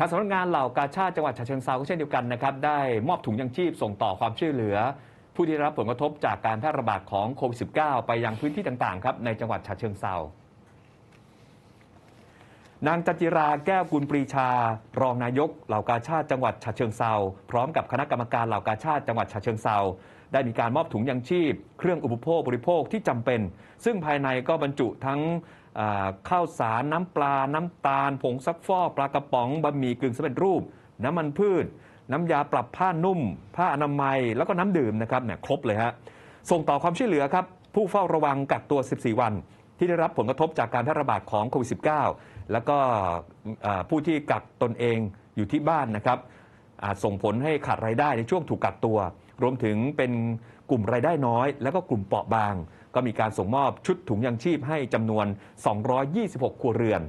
ทางสำนักงานเหล่ากาชาติจังหวัดฉะเชิงเซาก็เช่นเดียวกันนะครับได้มอบถุงยังชีพส่งต่อความช่วยเหลือ ผู้ที่รับผลกระทบจากการแพร่ระบาดของโควิด -19 ไปยังพื้นที่ต่างๆครับในจังหวัดฉะเชิงเซานางจัจิราแก้วกุลปรีชา รองนายกเหล่ากาชาติจังหวัดฉะเชิงเซาพร้อมกับคณะกรรมการเหล่ากาชาติจังหวัดฉะเชิงเซา ได้มีการมอบถุงยังชีพ เครื่องอุปโภคบริโภคที่จำเป็น ซึ่งภายในก็บรรจุทั้งข้าวสารน้ำปลา น้ำตาล ผงซักฟอกปลากระป๋องบะหมี่กึ่งสำเร็จรูป น้ำมันพืช น้ำยาปรับผ้านุ่ม ผ้าอนามัย แล้วก็น้ำดื่มนะครับเนี่ยครบเลยฮะส่งต่อความช่วยเหลือครับ ผู้เฝ้าระวังกักตัว 14 วัน ที่ได้รับผลกระทบจากการแพร่ระบาดของโควิด -19 แล้วก็ผู้ที่กักตนเองอยู่ที่บ้านนะครับอาจส่งผลให้ขาดรายได้ในช่วงถูกกักตัว รวมถึงเป็นกลุ่มรายได้น้อย แล้วก็กลุ่มเปราะบาง ก็มีการส่งมอบชุดถุงยังชีพให้จำนวน 226 ครัวเรือน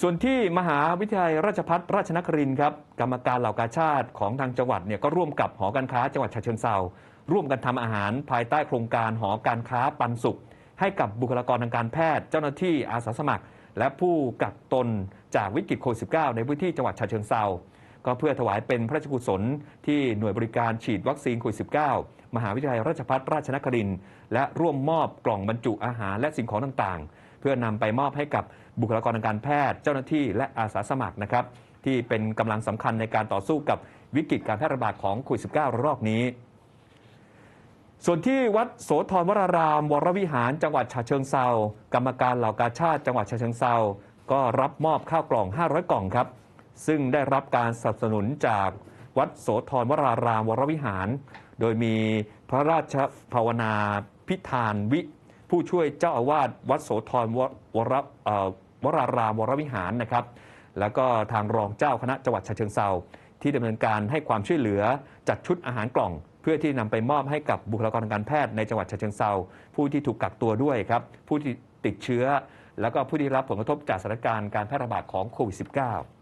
ส่วนที่มหาวิทยาลัยราชภัฏราชนครินทร์ครับกรรมการเหล่ากาชาติของทางจังหวัดเนี่ยก็ร่วมกับหอการค้าจังหวัดฉะเชิงเซาร่วมกันทำอาหารภายใต้โครงการหอการค้าปันสุข ให้กับบุคลากรทางการแพทย์ เจ้าหน้าที่อาสาสมัคร และผู้กักตนจากวิกฤตโควิด -19 ในพื้นที่จังหวัดฉะเชิงเซา ก็เพื่อถวายเป็นพระราชกุศล ที่หน่วยบริการฉีดวัคซีนโควิด -19 มหาวิทยาลัยราชภัฏราชนครินทร์และร่วมมอบกล่องบรรจุอาหารและสิ่งของต่างๆ เพื่อนำไปมอบให้กับบุคลากรทางการแพทย์ เจ้าหน้าที่และอาสาสมัครนะครับ ที่เป็นกำลังสำคัญในการต่อสู้กับวิกฤตการแพร่ระบาดของโควิด -19 รอกนี้ส่วนที่วัดโสธรวราราม วรวิหารจังหวัดฉะเชิงเซากรรมการเหล่ากาชาติจังหวัดฉะเชิงเซาก็รับมอบข้าวกล่อง 500 กล่องครับ ซึ่งได้รับการสนับสนุนจากวัดโสธรวรารามวรวิหาร โดยมีพระราชภาวนาพิธานวิ ผู้ช่วยเจ้าอาวาสวัดโสธรวรวรารามวรวิหารนะครับ แล้วก็ทางรองเจ้าคณะจังหวัดฉะเชิงเซาที่ดำเนินการให้ความช่วยเหลือจัดชุดอาหารกล่อง เพื่อที่นำไปมอบให้กับบุคลากรทางการแพทย์ในจังหวัดฉะเชิงเซาผู้ที่ถูกกักตัวด้วยครับ ผู้ที่ติดเชื้อ แล้วก็ผู้ที่รับผลกระทบจากสถานการณ์การแพร่ระบาดของโควิด -19